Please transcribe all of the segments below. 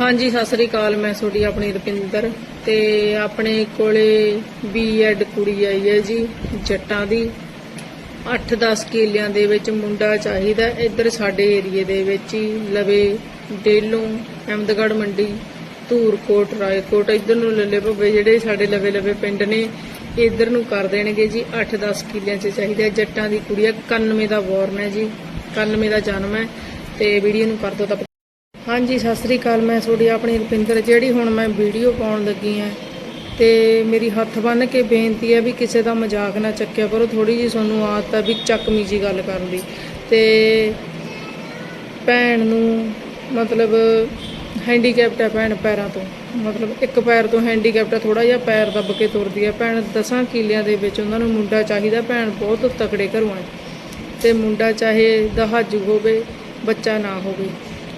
ਹਾਂਜੀ, ਸਤਿ ਸ੍ਰੀ ਅਕਾਲ, ਮੈਂ ਤੁਹਾਡੀ ਆਪਣੀ ਰੁਪਿੰਦਰ ਤੇ ਆਪਣੇ ਕੋਲੇ ਬੀਐਡ ਕੁੜੀ ਆਈ ਹੈ ਜੀ, ਜੱਟਾਂ ਦੀ 8-10 ਕਿੱਲਿਆਂ ਦੇ ਵਿੱਚ ਮੁੰਡਾ ਚਾਹੀਦਾ ਇੱਧਰ ਸਾਡੇ ਏਰੀਏ ਦੇ ਵਿੱਚ ਹੀ, ਲਵੇ ਡੇਲੋਂ, ਅਹਿਮਦਗੜ੍ਹ ਮੰਡੀ, ਧੂਰਕੋਟ, ਰਾਏਕੋਟ, ਇੱਧਰ ਨੂੰ ਲੱਲੇ ਭੱਬੇ ਜਿਹੜੇ ਸਾਡੇ ਲਵੇ ਲਵੇ ਪਿੰਡ ਨੇ, ਇੱਧਰ ਨੂੰ ਕਰ ਦੇਣਗੇ ਜੀ 8-10 ਕਿੱਲਿਆਂ 'ਚ ਚਾਹੀਦਾ ਹੈ। ਜੱਟਾਂ ਦੀ ਕੁੜੀ ਹੈ 91 ਦਾ ਬੋਰਨ ਹੈ ਜੀ 91 ਦਾ ਜਨਮ ਹੈ ਤੇ ਵੀਡੀਓ ਨੂੰ ਕਰ ਦੋ ਤਾਂ ਹਾਂਜੀ, ਸਤਿ ਸ੍ਰੀ ਅਕਾਲ। ਮੈਂ ਤੁਹਾਡੀ ਆਪਣੀ ਰੁਪਿੰਦਰ। ਜਿਹੜੀ ਹੁਣ ਮੈਂ ਵੀਡੀਓ ਪਾਉਣ ਲੱਗੀ ਆ ਤੇ ਮੇਰੀ ਹੱਥ ਬੰਨ ਕੇ ਬੇਨਤੀ ਹੈ ਵੀ ਕਿਸੇ ਦਾ ਮਜ਼ਾਕ ਨਾ ਚੱਕਿਆ ਕਰੋ। ਥੋੜੀ ਜੀ ਤੁਹਾਨੂੰ ਆਦਤ ਆ ਵੀ ਚੱਕਮੀ ਜੀ ਗੱਲ ਕਰਨ ਦੀ। ਤੇ ਭੈਣ ਨੂੰ ਮਤਲਬ ਹੈਂਡੀਕੈਪਟ ਹੈ ਭੈਣ ਪੈਰਾਂ ਤੋਂ। ਮਤਲਬ ਇੱਕ ਪੈਰ ਤੋਂ ਹੈਂਡੀਕੈਪਟ ਹੈ ਥੋੜਾ ਜਿਹਾ ਪੈਰ ਦੱਬ ਕੇ ਤੁਰਦੀ ਹੈ। ਭੈਣ ਦਸਾਂ ਕਿਲਿਆਂ ਦੇ ਵਿੱਚ ਉਹਨਾਂ ਨੂੰ ਮੁੰਡਾ ਚਾਹੀਦਾ ਭੈਣ ਬਹੁਤ ਤਕੜੇ ਘਰੋਂ ਹੈ। ਤੇ ਮੁੰਡਾ ਚਾਹੇ ਦਹਾਜੂ ਹੋਵੇ, ਬੱਚਾ ਨਾ ਹੋਵੇ।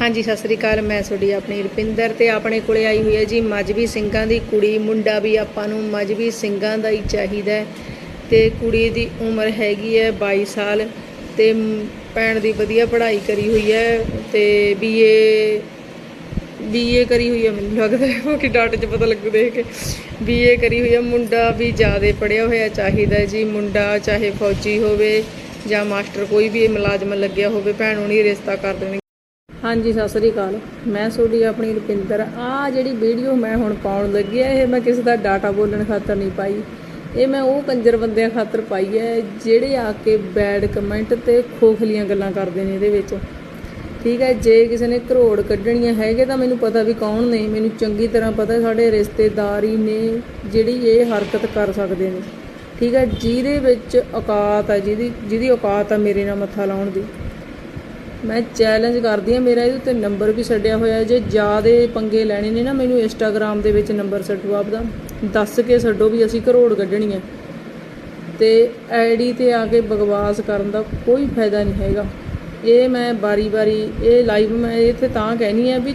ਹਾਂਜੀ, ਸਤਿ ਸ੍ਰੀ ਅਕਾਲ। ਮੈਂ ਤੁਹਾਡੀ ਆਪਣੀ ਰੁਪਿੰਦਰ ਤੇ ਆਪਣੇ ਕੋਲੇ ਆਈ ਹੋਈ ਹੈ ਜੀ। ਮਜਬੀ ਸਿੰਘਾਂ ਦੀ ਕੁੜੀ, ਮੁੰਡਾ ਵੀ ਆਪਾਂ ਨੂੰ ਮਜਬੀ ਸਿੰਘਾਂ ਦਾ ਹੀ ਚਾਹੀਦਾ ਹੈ। ਤੇ ਕੁੜੀ ਦੀ ਉਮਰ ਹੈਗੀ ਹੈ 22 ਸਾਲ ਤੇ ਭੈਣ ਦੀ ਵਧੀਆ ਪੜ੍ਹਾਈ ਕਰੀ ਹੋਈ ਹੈ ਤੇ ਬੀਏ ਬੀਏ ਕਰੀ ਹੋਈ ਹੈ, ਮੈਨੂੰ ਲੱਗਦਾ ਹੈ ਕਿ ਡਾਟ 'ਚ ਪਤਾ ਲੱਗੂ ਦੇਖ ਕੇ। ਬੀਏ ਕਰੀ ਹੋਈ ਹੈ, ਮੁੰਡਾ ਵੀ ਜ਼ਿਆਦਾ ਪੜ੍ਹਿਆ ਹੋਇਆ ਚਾਹੀਦਾ ਜੀ। ਮੁੰਡਾ ਚਾਹੇ ਫੌਜੀ ਹੋਵੇ ਜਾਂ ਮਾਸਟਰ, ਕੋਈ ਵੀ ਮੁਲਾਜ਼ਮ ਲੱਗਿਆ ਹੋਵੇ, ਭੈਣ ਉਹਨੀ ਰਿਸ਼ਤਾ ਕਰ ਦੇਣਗੇ। ਹਾਂਜੀ, ਸਤਿ ਸ੍ਰੀ ਅਕਾਲ। ਮੈਂ ਤੁਹਾਡੀ ਆਪਣੀ ਰੁਪਿੰਦਰ। ਆ ਜਿਹੜੀ ਵੀਡੀਓ ਮੈਂ ਹੁਣ ਪਾਉਣ ਲੱਗੀ ਆ, ਇਹ ਮੈਂ ਕਿਸੇ ਦਾ ਡਾਟਾ ਬੋਲਣ ਖਾਤਰ ਨਹੀਂ ਪਾਈ। ਇਹ ਮੈਂ ਉਹ ਕੰਜਰ ਬੰਦਿਆਂ ਖਾਤਰ ਪਾਈ ਹੈ ਜਿਹੜੇ ਆ ਕੇ ਬੈਡ ਕਮੈਂਟ ਤੇ ਖੋਖਲੀਆਂ ਗੱਲਾਂ ਕਰਦੇ ਨੇ ਇਹਦੇ ਵਿੱਚ। ਠੀਕ ਹੈ ਜੇ ਕਿਸੇ ਨੇ ਘਰੋੜ ਕੱਢਣੀਆਂ ਹੈਗੇ ਤਾਂ ਮੈਨੂੰ ਪਤਾ ਵੀ ਕੌਣ ਨੇ। ਮੈਨੂੰ ਚੰਗੀ ਤਰ੍ਹਾਂ ਪਤਾ ਸਾਡੇ ਰਿਸ਼ਤੇਦਾਰ ਹੀ ਨੇ, ਜਿਹੜੀ ਇਹ ਹਰਕਤ ਕਰ ਸਕਦੇ ਨੇ। ਠੀਕ ਹੈ ਜਿਹਦੇ ਵਿੱਚ ਔਕਾਤ ਆ, ਜਿਹਦੀ ਜਿਹਦੀ ਔਕਾਤ ਆ ਮੇਰੇ ਨਾਲ ਮੱਥਾ ਲਾਉਣ ਦੀ। ਮੈਂ ਚੈਲੰਜ ਕਰਦੀ ਆ ਮੇਰਾ ਇਹਦੇ ਉੱਤੇ ਨੰਬਰ ਵੀ ਛੱਡਿਆ ਹੋਇਆ ਜੇ ਜਿਆਦੇ ਪੰਗੇ ਲੈਣੇ ਨੇ ਨਾ ਮੈਨੂੰ ਇੰਸਟਾਗ੍ਰam ਦੇ ਵਿੱਚ ਨੰਬਰ ਛੱਡੋ ਆਪਦਾ। ਦੱਸ ਕੇ ਛੱਡੋ ਵੀ ਅਸੀਂ ਕਰੋੜ ਕੱਢਣੀ ਹੈ। ਤੇ ਆਈਡੀ ਤੇ ਆ ਕੇ ਬਗਵਾਸ ਕਰਨ ਦਾ ਕੋਈ ਫਾਇਦਾ ਨਹੀਂ ਹੈਗਾ। ਇਹ ਮੈਂ ਬਾਰੀ-ਬਾਰੀ ਇਹ ਲਾਈਵ ਮੈਂ ਇੱਥੇ ਤਾਂ ਕਹਿਣੀ ਆ ਵੀ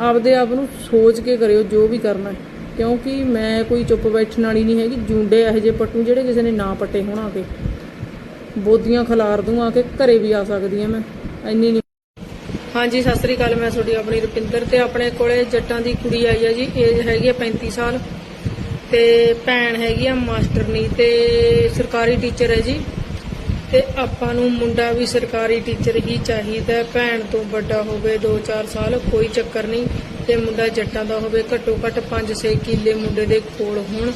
ਆਪਦੇ ਆਪ ਨੂੰ ਸੋਚ ਕੇ ਕਰਿਓ ਜੋ ਵੀ ਕਰਨਾ ਹੈ। ਕਿਉਂਕਿ ਮੈਂ ਕੋਈ ਚੁੱਪ ਬੈਠਣ ਵਾਲੀ ਨਹੀਂ ਹੈਗੀ। ਜੁੰਡੇ ਇਹੋ ਜਿਹੇ ਪੱਟੂ ਜਿਹੜੇ ਕਿਸੇ ਨੇ ਨਾ ਪੱਟੇ ਹੋਣਾ ਆ ਕੇ। ਬੋਦੀਆਂ ਖਲਾਰ ਦੂੰ, ਆ ਕੇ ਘਰੇ ਵੀ ਆ ਸਕਦੀ ਆ ਮੈਂ। ਇੰਨੀ ਨਹੀਂ ਹਾਂਜੀ, ਸਤਿ ਸ੍ਰੀ ਅਕਾਲ, ਮੈਂ ਤੁਹਾਡੀ ਆਪਣੀ ਰੁਪਿੰਦਰ ਤੇ ਆਪਣੇ ਕੋਲੇ ਜੱਟਾਂ ਦੀ ਕੁੜੀ ਆਈ ਆ ਜੀ ਏਜ ਹੈਗੀ ਆ 35 ਸਾਲ। ਤੇ ਭੈਣ ਹੈਗੀ ਆ ਮਾਸਟਰਨੀ ਤੇ ਸਰਕਾਰੀ ਟੀਚਰ ਹੈ ਜੀ। ਤੇ ਆਪਾਂ ਨੂੰ ਮੁੰਡਾ ਵੀ ਸਰਕਾਰੀ ਟੀਚਰ ਹੀ ਚਾਹੀਦਾ ਭੈਣ ਤੋਂ ਵੱਡਾ ਹੋਵੇ 2-4 ਸਾਲ, ਕੋਈ ਚੱਕਰ ਨਹੀਂ ਤੇ ਮੁੰਡਾ ਜੱਟਾਂ ਦਾ ਹੋਵੇ ਘੱਟੋ ਘੱਟ 5-6 ਕਿੱਲੇ ਮੁੰਡੇ ਦੇ ਕੋਲ ਹੋਣ।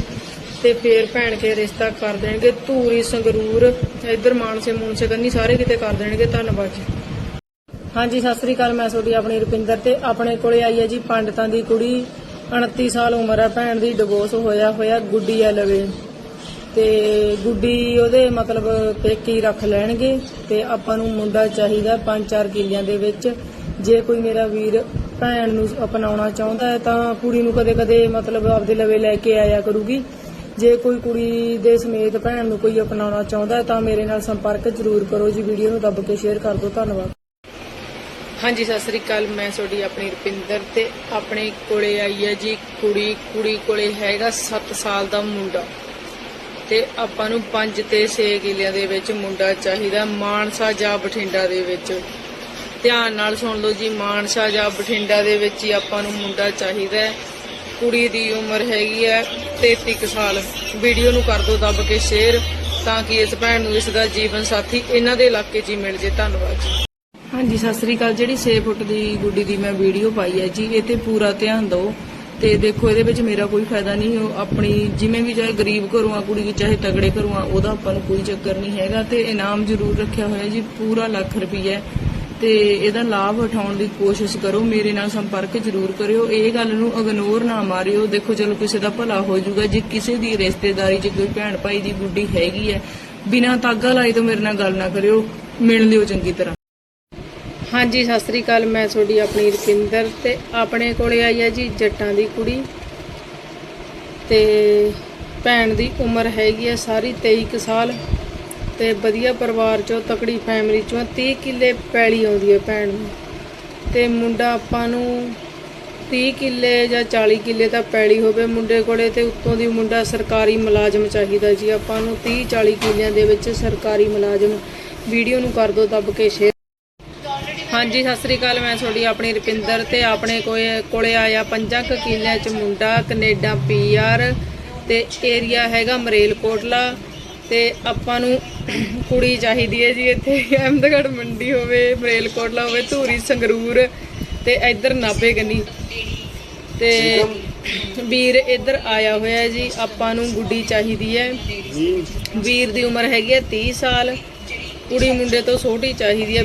ਤੇ ਫੇਰ ਭੈਣ ਕੇ ਰਿਸ਼ਤਾ ਕਰ ਦੇਣਗੇ, ਧੂਰੀ, ਸੰਗਰੂਰ, ਇੱਧਰ ਮਾਨਸੇ ਮੂਨਸੇ ਕੰਨੀ ਸਾਰੇ ਕਿਤੇ ਕਰ ਦੇਣਗੇ, ਧੰਨਵਾਦ ਜੀ। ਹਾਂਜੀ, ਸਤਿ ਸ੍ਰੀ ਅਕਾਲ, ਮੈਂ ਤੁਹਾਡੀ ਆਪਣੀ ਰੁਪਿੰਦਰ ਤੇ ਆਪਣੇ ਕੋਲੇ ਆਈ ਹੈ ਜੀ ਪੰਡਤਾਂ ਦੀ ਕੁੜੀ 29 ਸਾਲ ਉਮਰ ਹੈ ਭੈਣ ਦੀ ਡਿਵੋਰਸ ਹੋਇਆ ਹੋਇਆ, ਗੁੱਡੀ ਆ ਲਵੇ। ਤੇ ਗੁੱਡੀ ਉਹਦੇ ਮਤਲਬ ਪੇਕੀ ਰੱਖ ਲੈਣਗੇ, ਤੇ ਆਪਾਂ ਨੂੰ ਮੁੰਡਾ ਚਾਹੀਦਾ 5-4 ਕਿੱਲਿਆਂ ਦੇ ਵਿੱਚ। ਜੇ ਕੋਈ ਮੇਰਾ ਵੀਰ ਭੈਣ ਨੂੰ ਅਪਣਾਉਣਾ ਚਾਹੁੰਦਾ ਹੈ ਤਾਂ ਕੁੜੀ ਨੂੰ ਕਦੇ-ਕਦੇ ਮਤਲਬ ਆਪਦੇ ਲਵੇ ਲੈ ਕੇ ਆਇਆ ਕਰੂਗੀ। ਜੇ ਕੋਈ ਕੁੜੀ ਦੇ ਸਮੇਤ ਭੈਣ ਨੂੰ ਕੋਈ ਅਪਣਾਉਣਾ ਚਾਹੁੰਦਾ ਹੈ ਤਾਂ ਮੇਰੇ ਨਾਲ ਸੰਪਰਕ ਜ਼ਰੂਰ ਕਰੋ ਜੀ, ਵੀਡੀਓ ਨੂੰ ਦੱਬ ਕੇ ਸ਼ੇਅਰ ਕਰ ਦਿਓ, ਧੰਨਵਾਦ। ਹਾਂਜੀ, ਸਤਿ ਸ੍ਰੀ ਅਕਾਲ, ਮੈਂ ਤੁਹਾਡੀ ਆਪਣੀ ਰੁਪਿੰਦਰ ਤੇ ਆਪਣੇ ਕੋਲੇ ਆਈ ਹੈ ਜੀ, ਕੁੜੀ ਕੁੜੀ ਕੋਲੇ ਹੈਗਾ 7 ਸਾਲ ਦਾ ਮੁੰਡਾ। ਤੇ ਆਪਾਂ ਨੂੰ 5 ਤੇ 6 ਕਿੱਲਿਆਂ ਦੇ ਵਿੱਚ ਮੁੰਡਾ ਚਾਹੀਦਾ, ਮਾਨਸਾ ਜਾਂ ਬਠਿੰਡਾ ਦੇ ਵਿੱਚ। ਧਿਆਨ ਨਾਲ ਸੁਣ ਲਓ ਜੀ, ਮਾਨਸਾ ਜਾਂ ਬਠਿੰਡਾ ਦੇ ਵਿੱਚ ਹੀ ਆਪਾਂ ਨੂੰ ਮੁੰਡਾ ਚਾਹੀਦਾ ਕੁੜੀ ਦੀ ਉਮਰ ਹੈਗੀ ਹੈ 33 ਕੁ ਸਾਲ। ਵੀਡੀਓ ਨੂੰ ਕਰ ਦਿਓ ਦੱਬ ਕੇ ਸ਼ੇਅਰ ਤਾਂ ਕਿ ਇਸ ਭੈਣ ਨੂੰ ਇਸ ਦਾ ਜੀਵਨ ਸਾਥੀ ਇਹਨਾਂ ਦੇ ਇਲਾਕੇ 'ਚ ਹੀ ਮਿਲ ਜੇ। ਧੰਨਵਾਦ ਜੀ। ਹਾਂਜੀ, ਸਤਿ ਸ੍ਰੀ ਅਕਾਲ। ਜਿਹੜੀ 6 ਫੁੱਟ ਦੀ ਗੁੱਡੀ ਦੀ ਮੈਂ ਵੀਡੀਓ ਪਾਈ ਹੈ ਜੀ, ਇਹ ਤੇ ਪੂਰਾ ਧਿਆਨ ਦਿਓ। ਤੇ ਦੇਖੋ, ਇਹਦੇ ਵਿੱਚ ਮੇਰਾ ਕੋਈ ਫਾਇਦਾ ਨਹੀਂ, ਉਹ ਆਪਣੀ ਜਿਵੇਂ ਵੀ ਚਾਹੇ ਗਰੀਬ ਘਰੋਂ ਆ, ਕੁੜੀ ਚਾਹੇ ਤਗੜੇ ਘਰੋਂ ਆ, ਉਹਦਾ ਆਪਾਂ ਨੂੰ ਕੋਈ ਚੱਕਰ ਨਹੀਂ ਹੈਗਾ। ਤੇ ਇਨਾਮ ਜ਼ਰੂਰ ਰੱਖਿਆ ਹੋਇਆ ਜੀ, ਪੂਰਾ ਲੱਖ ਰੁਪਈਆ ਤੇ ਇਹਦਾ ਲਾਭ ਉਠਾਉਣ ਦੀ ਕੋਸ਼ਿਸ਼ ਕਰੋ, ਮੇਰੇ ਨਾਲ ਸੰਪਰਕ ਜ਼ਰੂਰ ਕਰਿਓ। ਇਹ ਗੱਲ ਨੂੰ ਇਗਨੋਰ ਨਾ ਮਾਰਿਓ। ਦੇਖੋ, ਚਲੋ, ਕਿਸੇ ਦਾ ਭਲਾ ਹੋ ਜਾਊਗਾ। ਜੇ ਕਿਸੇ ਦੀ ਰਿਸ਼ਤੇਦਾਰੀ 'ਚ ਕੋਈ ਭੈਣ ਭਾਈ ਦੀ ਗੁੱਡੀ ਹੈਗੀ ਹੈ, ਬਿਨਾਂ ਤਾਗਾ ਲਾਈ ਤੋਂ ਮੇਰੇ ਨਾਲ ਗੱਲ ਨਾ ਕਰਿਓ। ਮਿਲ ਲਿਓ ਚੰਗੀ ਤਰ੍ਹਾਂ। ਹਾਂਜੀ, ਸਤਿ ਸ੍ਰੀ ਅਕਾਲ। ਮੈਂ ਤੁਹਾਡੀ ਆਪਣੀ ਰਪਿੰਦਰ ਤੇ ਆਪਣੇ ਕੋਲੇ ਆਈ ਹੈ ਜੀ, ਜੱਟਾਂ ਦੀ ਕੁੜੀ। ਤੇ ਭੈਣ ਦੀ ਉਮਰ ਹੈਗੀ ਹੈ ਸਾਰੀ 23 ਕੁ ਸਾਲ। ਤੇ ਵਧੀਆ ਪਰਿਵਾਰ ਚੋਂ, ਤਕੜੀ ਫੈਮਿਲੀ ਚੋਂ 30 ਕਿੱਲੇ ਪੈਲੀ ਆਉਂਦੀ ਹੈ ਭੈਣ ਨੂੰ। ਤੇ ਮੁੰਡਾ ਆਪਾਂ ਨੂੰ 30 ਕਿੱਲੇ ਜਾਂ 40 ਕਿੱਲੇ ਤਾਂ ਪੈਲੀ ਹੋਵੇ, ਮੁੰਡੇ ਕੋਲੇ ਤੇ ਉੱਤੋਂ ਦੀ ਮੁੰਡਾ ਸਰਕਾਰੀ ਮੁਲਾਜ਼ਮ ਚਾਹੀਦਾ ਜੀ। ਆਪਾਂ ਨੂੰ 30 40 ਕਿੱਲਿਆਂ ਦੇ ਵਿੱਚ ਸਰਕਾਰੀ ਮੁਲਾਜ਼ਮ ਵੀਡੀਓ ਨੂੰ ਕਰ ਦਿਓ ਦੱਬ ਕੇ ਸ਼ੇਅਰ ਹਾਂਜੀ, ਸਤਿ ਸ੍ਰੀ ਅਕਾਲ, ਮੈਂ ਤੁਹਾਡੀ ਆਪਣੀ ਰੁਪਿੰਦਰ ਤੇ ਆਪਣੇ ਕੋਲੇ ਕੋਲੇ ਆਇਆ ਪੰਜਾਂ ਕੁ ਕਿੱਲਿਆਂ ਚ ਮੁੰਡਾ, ਕੈਨੇਡਾ ਪੀਆਰ ਤੇ ਏਰੀਆ ਹੈਗਾ ਮਰੇਲਕੋਟਲਾ ਤੇ ਆਪਾਂ ਨੂੰ ਕੁੜੀ ਚਾਹੀਦੀ ਹੈ ਜੀ ਇੱਥੇ। ਅਹਿਮਦਗੜ੍ਹ ਮੰਡੀ ਹੋਵੇ ਮਰੇਲਕੋਟਲਾ ਹੋਵੇ ਧੂਰੀ ਸੰਗਰੂਰ ਤੇ ਇੱਧਰ ਨਾਭੇ ਗੰਨੀ ਤੇ ਵੀਰ ਇੱਧਰ ਆਇਆ ਹੋਇਆ ਜੀ ਆਪਾਂ ਨੂੰ ਗੁੱਡੀ ਚਾਹੀਦੀ ਹੈ। ਵੀਰ ਦੀ ਉਮਰ ਹੈਗੀ ਹੈ 30 ਸਾਲ। ਕੁੜੀ ਮੁੰਡੇ ਤੋਂ ਛੋਟੀ ਚਾਹੀਦੀ ਹੈ